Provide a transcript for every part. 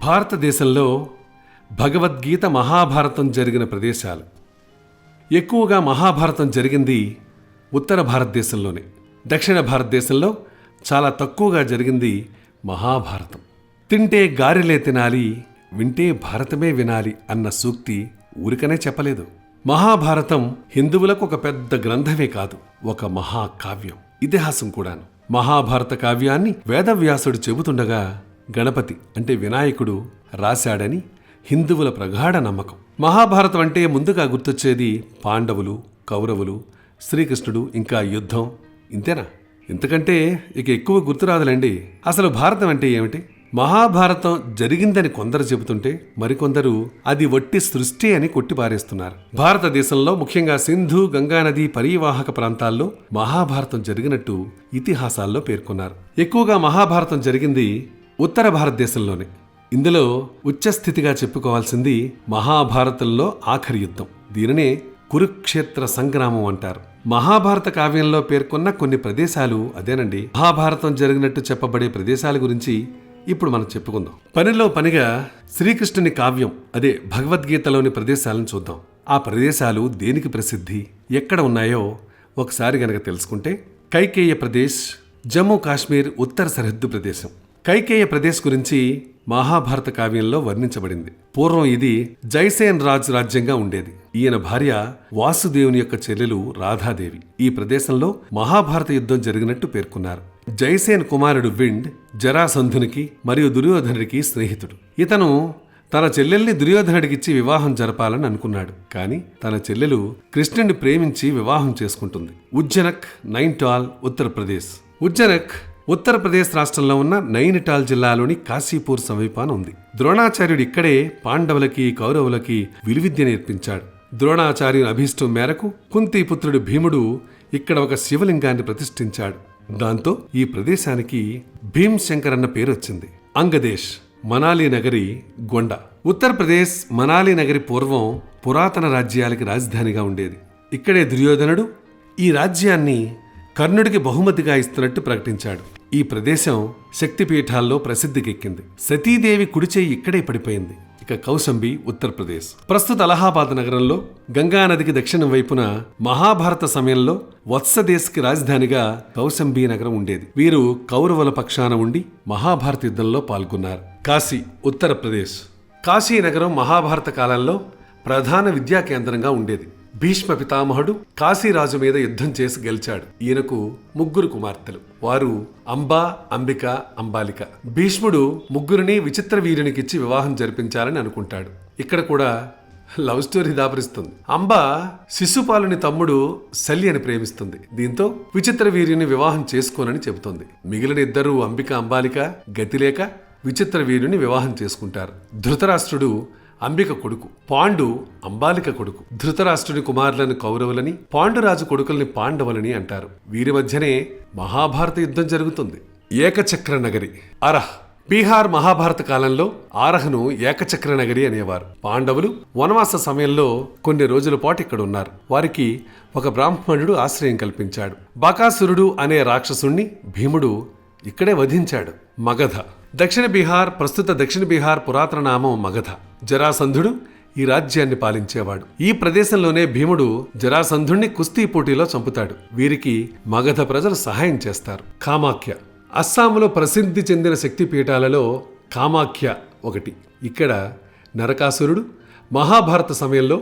భారతదేశంలో భగవద్గీత మహాభారతం జరిగిన ప్రదేశాలు. ఎక్కువగా మహాభారతం జరిగింది ఉత్తర భారతదేశంలోనే. దక్షిణ భారతదేశంలో చాలా తక్కువగా జరిగింది మహాభారతం. తింటే గారెలే తినాలి వింటే భారతమే వినాలి అన్న సూక్తి ఊరికనే చెప్పలేదు. మహాభారతం హిందువులకు ఒక పెద్ద గ్రంథమే కాదు ఒక మహాకావ్యం ఇతిహాసం కూడాను. మహాభారత కావ్యాన్ని వేదవ్యాసుడు చెబుతుండగా గణపతి అంటే వినాయకుడు రాశాడని హిందువుల ప్రగాఢ నమ్మకం. మహాభారతం అంటే ముందుగా గుర్తొచ్చేది పాండవులు కౌరవులు శ్రీకృష్ణుడు ఇంకా యుద్ధం. ఇంతేనా? ఇంతకంటే ఇక ఎక్కువ గుర్తురాదులండి అసలు భారతం అంటే ఏమిటి? మహాభారతం జరిగిందని కొందరు చెబుతుంటే మరికొందరు అది వట్టి సృష్టి అని కొట్టిపారేస్తున్నారు. భారతదేశంలో ముఖ్యంగా సింధు గంగానది పరీవాహక ప్రాంతాల్లో మహాభారతం జరిగినట్టు ఇతిహాసాల్లో పేర్కొన్నారు. ఎక్కువగా మహాభారతం జరిగింది ఉత్తర భారతదేశంలోనే. ఇందులో ఉచ్చస్థితిగా చెప్పుకోవాల్సింది మహాభారతంలో ఆఖరి యుద్ధం. దీనినే కురుక్షేత్ర సంగ్రామం అంటారు. మహాభారత కావ్యంలో పేర్కొన్న కొన్ని ప్రదేశాలు అదేనండి. మహాభారతం జరిగినట్టు చెప్పబడే ప్రదేశాల గురించి ఇప్పుడు మనం చెప్పుకుందాం. పనిలో పనిగా శ్రీకృష్ణుని కావ్యం అదే భగవద్గీతలోని ప్రదేశాలను చూద్దాం. ఆ ప్రదేశాలు దేనికి ప్రసిద్ధి ఎక్కడ ఉన్నాయో ఒకసారి గనక తెలుసుకుంటే కైకేయ ప్రదేశ్ జమ్మూ కాశ్మీర్ ఉత్తర సరిహద్దు ప్రదేశం. కైకేయ ప్రదేశ్ గురించి మహాభారత కావ్యంలో వర్ణించబడింది. పూర్వం ఇది జైసేన్ రాజ్ రాజ్యంగా ఉండేది. ఈయన భార్య వాసుదేవుని యొక్క చెల్లెలు రాధాదేవి. ఈ ప్రదేశంలో మహాభారత యుద్ధం జరిగినట్టు పేర్కొన్నారు. జైసేన్ కుమారుడు విండ్ జరాసంధునికి మరియు దుర్యోధనుడికి స్నేహితుడు. ఇతను తన చెల్లెల్ని దుర్యోధనుడికిచ్చి వివాహం జరపాలని అనుకున్నాడు. కానీ తన చెల్లెలు కృష్ణుని ప్రేమించి వివాహం చేసుకుంటుంది. ఉజ్జనక్ నైన్టాల్ ఉత్తరప్రదేశ్. ఉజ్జనక్ ఉత్తరప్రదేశ్ రాష్ట్రంలో ఉన్న నైనిటాల్ జిల్లాలోని కాశీపూర్ సమీపాన ఉంది. ద్రోణాచార్యుడు ఇక్కడే పాండవులకి కౌరవులకి విలువిద్య నేర్పించాడు. ద్రోణాచార్యుని అభీష్టం మేరకు కుంతిపుత్రుడు భీముడు ఇక్కడ ఒక శివలింగాన్ని ప్రతిష్ఠించాడు. దాంతో ఈ ప్రదేశానికి భీమ్శంకర్ అన్న పేరు వచ్చింది. అంగదేశ్ మనాలి నగరి గొండ. ఉత్తరప్రదేశ్ మనాలి నగరి పూర్వం పురాతన రాజ్యాలకి రాజధానిగా ఉండేది. ఇక్కడే దుర్యోధనుడు ఈ రాజ్యాన్ని కర్ణుడికి బహుమతిగా ఇస్తున్నట్టు ప్రకటించాడు. ఈ ప్రదేశం శక్తిపీఠాల్లో ప్రసిద్ధికెక్కింది. సతీదేవి కుడిచేయి ఇక్కడే పడిపోయింది. ఇక కౌశంబి ఉత్తరప్రదేశ్. ప్రస్తుత అలహాబాద్ నగరంలో గంగానదికి దక్షిణం వైపున మహాభారత సమయంలో వత్సదేశ్కి రాజధానిగా కౌశంబి నగరం ఉండేది. వీరు కౌరవుల పక్షాన ఉండి మహాభారత యుద్ధంలో పాల్గొన్నారు. కాశీ ఉత్తరప్రదేశ్. కాశీ నగరం మహాభారత కాలంలో ప్రధాన విద్యా కేంద్రంగా ఉండేది. భీష్మ పితామహుడు కాశీరాజు మీద యుద్ధం చేసి గెలిచాడు. ఈయనకు ముగ్గురు కుమార్తెలు. వారు అంబా అంబిక అంబాలిక. భీష్ముడు ముగ్గురిని విచిత్ర వీరునికిచ్చి వివాహం జరిపించాలని అనుకుంటాడు. ఇక్కడ కూడా లవ్ స్టోరీ దాపరిస్తుంది. అంబ శిశుపాలుని తమ్ముడు శల్యని ప్రేమిస్తుంది. దీంతో విచిత్ర వీరిని వివాహం చేసుకోనని చెబుతుంది. మిగిలిన ఇద్దరు అంబిక అంబాలిక గతిలేక విచిత్ర వీరుని వివాహం చేసుకుంటారు. ధృతరాష్ట్రుడు అంబిక కొడుకు పాండు అంబాలిక కొడుకు. ధృతరాష్ట్రుని కుమారులను కౌరవులని పాండురాజు కొడుకుల్ని పాండవులని అంటారు. వీరి మధ్యనే మహాభారత యుద్ధం జరుగుతుంది. ఏకచక్ర నగరి అరహ్. బీహార్ మహాభారత కాలంలో ఆరహను ఏకచక్ర నగరి అనేవారు. పాండవులు వనవాస సమయంలో కొన్ని రోజుల పాటు ఇక్కడ ఉన్నారు. వారికి ఒక బ్రాహ్మణుడు ఆశ్రయం కల్పించాడు. బకాసురుడు అనే రాక్షసుణ్ణి భీముడు ఇక్కడే వధించాడు. మగధ. దక్షిణ బీహార్ ప్రస్తుత దక్షిణ బీహార్ పురాతన నామం మగధ. జరాసంధుడు ఈ రాజ్యాన్ని పాలించేవాడు. ఈ ప్రదేశంలోనే భీముడు జరాసంధుణ్ణి కుస్తీ పోటీలో చంపుతాడు. వీరికి మగధ ప్రజలు సహాయం చేస్తారు. కామాఖ్య. అస్సాంలో ప్రసిద్ధి చెందిన శక్తిపీఠాలలో కామాఖ్య ఒకటి. ఇక్కడ నరకాసురుడు మహాభారత సమయంలో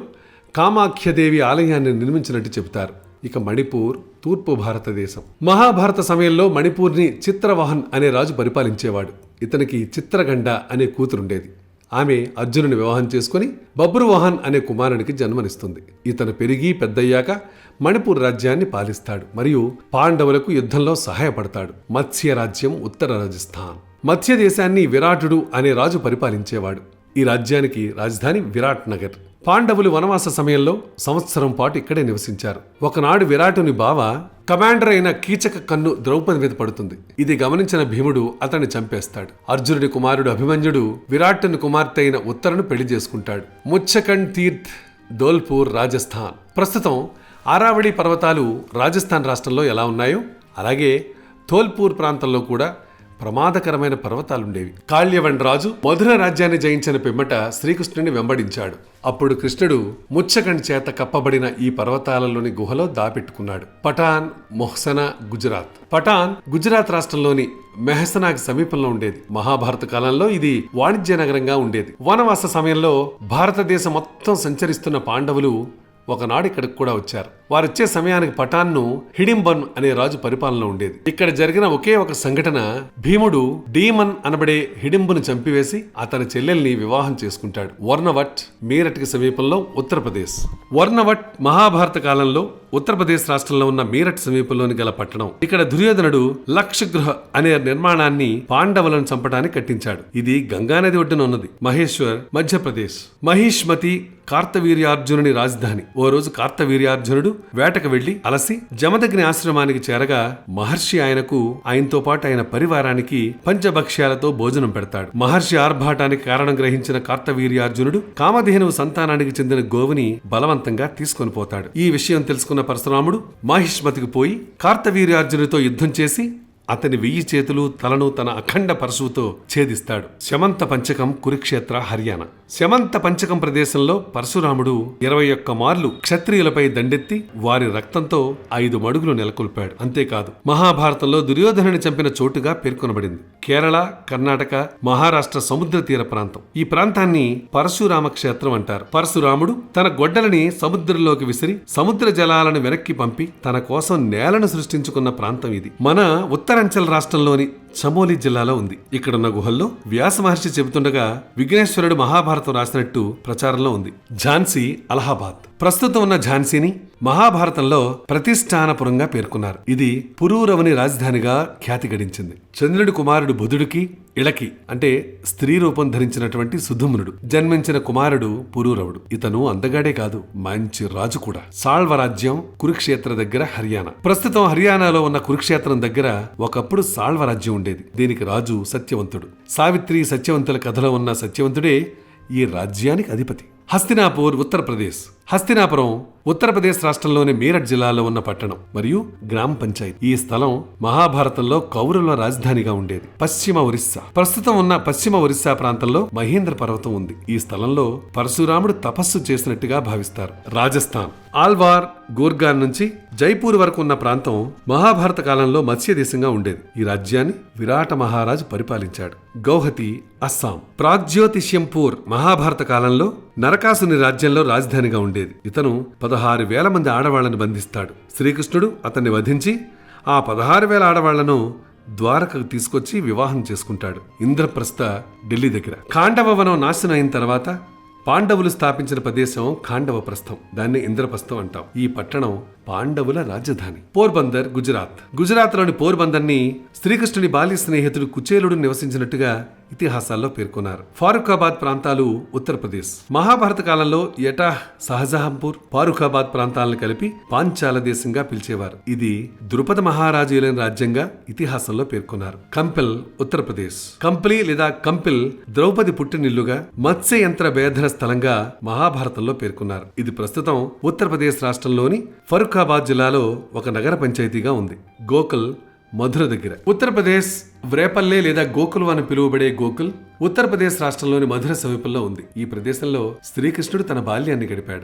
కామాఖ్యదేవి ఆలయాన్ని నిర్మించినట్టు చెబుతారు. ఇక మణిపూర్ తూర్పు భారతదేశం. మహాభారత సమయంలో మణిపూర్ని చిత్రవాహన్ అనే రాజు పరిపాలించేవాడు. ఇతనికి చిత్రగండ అనే కూతురుండేది. ఆమె అర్జునుని వివాహం చేసుకుని బబ్రువాహన్ అనే కుమారునికి జన్మనిస్తుంది. ఇతను పెరిగి పెద్దయ్యాక మణిపూర్ రాజ్యాన్ని పాలిస్తాడు మరియు పాండవులకు యుద్ధంలో సహాయపడతాడు. మత్స్య రాజ్యం ఉత్తర రాజస్థాన్. మత్స్య దేశాన్ని విరాటుడు అనే రాజు పరిపాలించేవాడు. ఈ రాజ్యానికి రాజధాని విరాట్ నగర్. పాండవులు వనవాస సమయంలో సంవత్సరం పాటు ఇక్కడే నివసించారు. ఒకనాడు విరాటుని బావ కమాండర్ అయిన కీచక కన్ను ద్రౌపది మీద పడుతుంది. ఇది గమనించిన భీముడు అతన్ని చంపేస్తాడు. అర్జునుడి కుమారుడు అభిమన్యుడు విరాటుని కుమార్తె అయిన ఉత్తరను పెళ్ళి చేసుకుంటాడు. ముచ్చకండ్ తీర్థ్ ధోల్పూర్ రాజస్థాన్. ప్రస్తుతం ఆరావళి పర్వతాలు రాజస్థాన్ రాష్ట్రంలో ఎలా ఉన్నాయో అలాగే ధోల్పూర్ ప్రాంతంలో కూడా ప్రమాదకరమైన పర్వతాలుండేవి. కాళ్యవన్ రాజు మధుర రాజ్యాన్ని జయించిన పిమ్మట శ్రీకృష్ణుని వెంబడించాడు. అప్పుడు కృష్ణుడు ముచ్చకండి చేత కప్పబడిన ఈ పర్వతాలలోని గుహలో దాపెట్టుకున్నాడు. పఠాన్ మొహ్సన గుజరాత్. పఠాన్ గుజరాత్ రాష్ట్రంలోని మెహసనాకి సమీపంలో ఉండేది. మహాభారత కాలంలో ఇది వాణిజ్య నగరంగా ఉండేది. వనవాస సమయంలో భారతదేశం మొత్తం సంచరిస్తున్న పాండవులు ఒకనాడు ఇక్కడికి కూడా వచ్చారు. వారిచ్చే సమయానికి పటాన్ను హిడింబన్ అనే రాజు పరిపాలన ఉండేది. ఇక్కడ జరిగిన ఒకే ఒక సంఘటన భీముడు డీమన్ అనబడే హిడింబును చంపివేసి అతని చెల్లెల్ని వివాహం చేసుకుంటాడు. వర్ణవట్ మీరట్కి సమీపంలో ఉత్తరప్రదేశ్. వర్ణవట్ మహాభారత కాలంలో ఉత్తరప్రదేశ్ రాష్ట్రంలో ఉన్న మీరట్ సమీపంలోని గల పట్టణం. ఇక్కడ దుర్యోధనుడు లక్షగృహ అనే నిర్మాణాన్ని పాండవులను చంపడానికి కట్టించాడు. ఇది గంగానది ఒడ్డున ఉన్నది. మహేశ్వర్ మధ్యప్రదేశ్. మహిష్మతి కార్తవీర్యార్జునుని రాజధాని. ఓ రోజు కార్తవీర్యార్జునుడు వేటకు వెళ్ళి అలసి జమదగ్ని ఆశ్రమానికి చేరగా మహర్షి ఆయనకు ఆయనతో పాటు ఆయన పరివారానికి పంచభక్ష్యాలతో భోజనం పెడతాడు. మహర్షి ఆర్భాటానికి కారణం గ్రహించిన కార్తవీర్యార్జునుడు కామధేనువు సంతానానికి చెందిన గోవుని బలవంతంగా తీసుకొని పోతాడు. ఈ విషయం తెలుసుకున్న పరశురాముడు మాహిష్మతికి పోయి కార్తవీర్యార్జునుడితో యుద్ధం చేసి అతని వెయ్యి చేతులు తలను తన అఖండ పరశువుతో ఛేదిస్తాడు. శమంత పంచకం కురుక్షేత్ర హర్యానా. శమంత పంచకం ప్రదేశంలో పరశురాముడు ఇరవై ఒక్క మార్లు క్షత్రియులపై దండెత్తి వారి రక్తంతో ఐదు మడుగులు నెలకొల్పాడు. అంతేకాదు మహాభారతంలో దుర్యోధనుని చంపిన చోటుగా పేర్కొనబడింది. కేరళ కర్ణాటక మహారాష్ట్ర సముద్ర తీర ప్రాంతం. ఈ ప్రాంతాన్ని పరశురామ క్షేత్రం అంటారు. పరశురాముడు తన గొడ్డలని సముద్రంలోకి విసిరి సముద్ర జలాలను వెనక్కి పంపి తన కోసం నేలను సృష్టించుకున్న ప్రాంతం ఇది. మన ఉత్తర ఉత్తరాంచల్ రాష్ట్రంలోని చమోలి జిల్లాలో ఉంది. ఇక్కడున్న గుహల్లో వ్యాస మహర్షి చెబుతుండగా విఘ్నేశ్వరుడు మహాభారతం రాసినట్టు ప్రచారంలో ఉంది. ఝాన్సీ అలహాబాద్. ప్రస్తుతం ఉన్న ఝాన్సీని మహాభారతంలో ప్రతిష్టానపురంగా పేర్కొన్నారు. ఇది పురూరవని రాజధానిగా ఖ్యాతి గడించింది. చంద్రుడి కుమారుడు బుధుడికి ఇళకి అంటే స్త్రీ రూపం ధరించినటువంటి సుధుమ్నుడు. జన్మించిన కుమారుడు పురూరవుడు. ఇతను అందగాడే కాదు మంచి రాజు కూడా. సాళ్వ రాజ్యం కురుక్షేత్ర దగ్గర హర్యానా. ప్రస్తుతం హర్యానాలో ఉన్న కురుక్షేత్రం దగ్గర ఒకప్పుడు సాళ్వ రాజ్యం ఉండేది. దీనికి రాజు సత్యవంతుడు. సావిత్రి సత్యవంతుల కథలో ఉన్న సత్యవంతుడే ఈ రాజ్యానికి అధిపతి. హస్తినాపూర్ ఉత్తరప్రదేశ్ హస్తినాపురం ఉత్తరప్రదేశ్ రాష్ట్రంలోని మీరట్ జిల్లాలో ఉన్న పట్టణం మరియు గ్రామ పంచాయతీ. ఈ స్థలం మహాభారతంలో కౌరవుల రాజధానిగా ఉండేది. పశ్చిమ ఒరిస్సా. ప్రస్తుతం ఉన్న పశ్చిమ ఒరిస్సా ప్రాంతంలో మహేంద్ర పర్వతం ఉంది. ఈ స్థలంలో పరశురాముడు తపస్సు చేసినట్టుగా భావిస్తారు. రాజస్థాన్. ఆల్వార్ గోర్గాన్ నుంచి జైపూర్ వరకు ఉన్న ప్రాంతం మహాభారత కాలంలో మత్స్య దేశంగా ఉండేది. ఈ రాజ్యాన్ని విరాట మహారాజు పరిపాలించాడు. గౌహతి అస్సాం. ప్రాగ్జ్యోతిష్యంపూర్ మహాభారత కాలంలో నరకాసుని రాజ్యంలో రాజధానిగా ఉండేది. ఇతను పదహారు వేల మంది ఆడవాళ్ళను బంధిస్తాడు. శ్రీకృష్ణుడు అతన్ని వధించి ఆ పదహారు వేల ఆడవాళ్ళను ద్వారకకు తీసుకొచ్చి వివాహం చేసుకుంటాడు. ఇంద్రప్రస్థ ఢిల్లీ దగ్గర. ఖాండవ వనం నాశనం అయిన తర్వాత పాండవులు స్థాపించిన ప్రదేశం ఖాండవ ప్రస్థం. దాన్ని ఇంద్రప్రస్థం అంటాం. ఈ పట్టణం పాండవుల రాజధాని. పోర్బందర్ గుజరాత్. గుజరాత్లోని పోర్బందర్ని శ్రీకృష్ణుని బాల్య స్నేహితుడు కుచేలుడు నివసించినట్టుగా ఇతిహాసాల్లో పేర్కొన్నారు. ఫారూఖాబాద్ ప్రాంతాలు ఉత్తరప్రదేశ్. మహాభారత కాలంలో యటా సహజహంపూర్ ఫారూఖాబాద్ ప్రాంతాలను కలిపి పాంచాల దేశంగా పిలిచేవారు. ఇది ద్రుపద మహారాజులైన రాజ్యంగా ఇతిహాసంలో పేర్కొన్నారు. కంపెల్ ఉత్తరప్రదేశ్. కంప్లీ లేదా కంపిల్ ద్రౌపది పుట్టినిల్లుగా మత్స్య యంత్ర భేదన స్థలంగా మహాభారతంలో పేర్కొన్నారు. ఇది ప్రస్తుతం ఉత్తరప్రదేశ్ రాష్ట్రంలోని ఫరూఖాబాద్ జిల్లాలో ఒక నగర పంచాయతీగా ఉంది. గోకుల్ మధుర దగ్గర. ఉత్తరప్రదేశ్ వ్రేపల్లె లేదా గోకుల్ అని పిలువబడే గోకుల్ ఉత్తరప్రదేశ్ రాష్ట్రంలోని మధుర సమీపంలో ఉంది. ఈ ప్రదేశంలో శ్రీకృష్ణుడు తన బాల్యాన్ని గడిపాడు.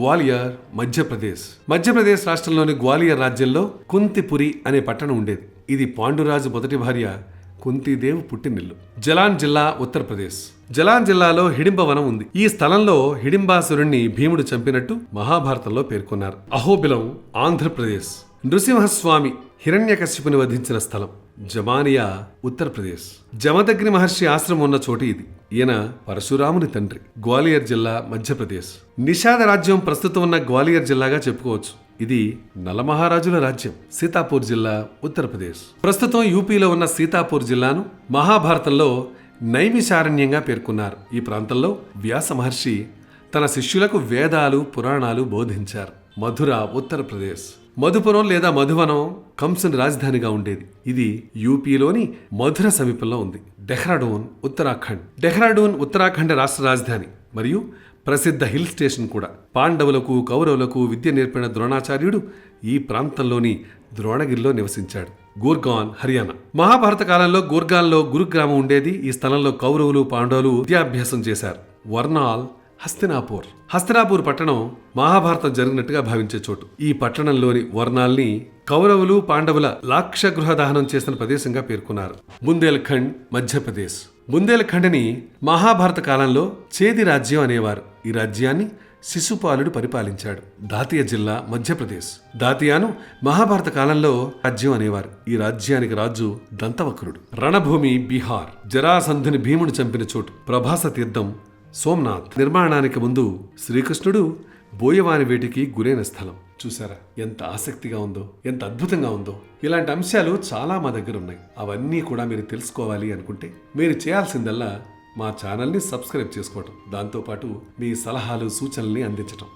గ్వాలియర్ మధ్యప్రదేశ్. మధ్యప్రదేశ్ రాష్ట్రంలోని గ్వాలియర్ రాజ్యంలో కుంతిపురి అనే పట్టణం ఉండేది. ఇది పాండురాజు మొదటి భార్య కుంతీదేవ్ పుట్టినిల్లు. జలాన్ జిల్లా ఉత్తరప్రదేశ్ జలాన్ జిల్లాలో హిడింబ వనం ఉంది. ఈ స్థలంలో హిడింబాసురుణ్ణి భీముడు చంపినట్టు మహాభారతంలో పేర్కొన్నారు. అహోబిలం ఆంధ్రప్రదేశ్. నృసింహస్వామి హిరణ్యకశ్యపుని వధించిన స్థలం జమానియా ఉత్తరప్రదేశ్. జమదగ్ని మహర్షి ఆశ్రమం ఉన్న చోటు ఇది. ఈయన పరశురాముని తండ్రి గ్వాలియర్ జిల్లా మధ్యప్రదేశ్. నిషాద రాజ్యం ప్రస్తుతం ఉన్న గ్వాలియర్ జిల్లాగా చెప్పుకోవచ్చు. ఇది నలమహారాజుల రాజ్యం సీతాపూర్ జిల్లా ఉత్తరప్రదేశ్. ప్రస్తుతం యూపీలో ఉన్న సీతాపూర్ జిల్లాను మహాభారతంలో నైమిషారణ్యంగా పేర్కొన్నారు. ఈ ప్రాంతంలో వ్యాస మహర్షి తన శిష్యులకు వేదాలు పురాణాలు బోధించారు. మధుర ఉత్తరప్రదేశ్. మధుపురం లేదా మధువనం కంసుని రాజధానిగా ఉండేది. ఇది యూపీలోని మధుర సమీపంలో ఉంది. డెహ్రాడూన్ ఉత్తరాఖండ్. డెహ్రాడూన్ ఉత్తరాఖండ్ రాష్ట్ర రాజధాని మరియు ప్రసిద్ధ హిల్ స్టేషన్ కూడా. పాండవులకు కౌరవులకు విద్య నేర్పిన ద్రోణాచార్యుడు ఈ ప్రాంతంలోని ద్రోణగిరిలో నివసించాడు. గూర్గాన్ హర్యానా. మహాభారత కాలంలో గూర్గాన్లో గురుగ్రామం ఉండేది. ఈ స్థలంలో కౌరవులు పాండవులు విద్యాభ్యాసం చేశారు. వర్నాల్ హస్తినాపూర్. హస్తినాపూర్ పట్టణం మహాభారతం జరిగినట్టుగా భావించే చోటు. ఈ పట్టణంలోని వర్ణాల్ని కౌరవులు పాండవుల లాక్షగృహ దహనం చేసిన ప్రదేశంగా పేర్కొన్నారు. బుందేల్ఖండ్ మధ్యప్రదేశ్. బుందేల్ఖండ్ని మహాభారత కాలంలో చేది రాజ్యం అనేవారు. ఈ రాజ్యాన్ని శిశుపాలుడు పరిపాలించాడు. దాతియా జిల్లా మధ్యప్రదేశ్. దాతియాను మహాభారత కాలంలో రాజ్యం అనేవారు. ఈ రాజ్యానికి రాజు దంతవక్రుడు. రణభూమి బీహార్. జరాసంధుని భీముడు చంపిన చోటు. ప్రభాస తీర్థం సోమనాథ్ నిర్మాణానికి ముందు శ్రీకృష్ణుడు బోయవాని వేటికి గురైన స్థలం. చూసారా ఎంత ఆసక్తిగా ఉందో ఎంత అద్భుతంగా ఉందో. ఇలాంటి అంశాలు చాలా మా దగ్గర ఉన్నాయి. అవన్నీ కూడా మీరు తెలుసుకోవాలి అనుకుంటే మీరు చేయాల్సిందల్లా మా ఛానల్ని సబ్స్క్రైబ్ చేసుకోవటం. దాంతోపాటు మీ సలహాలు సూచనల్ని అందించటం.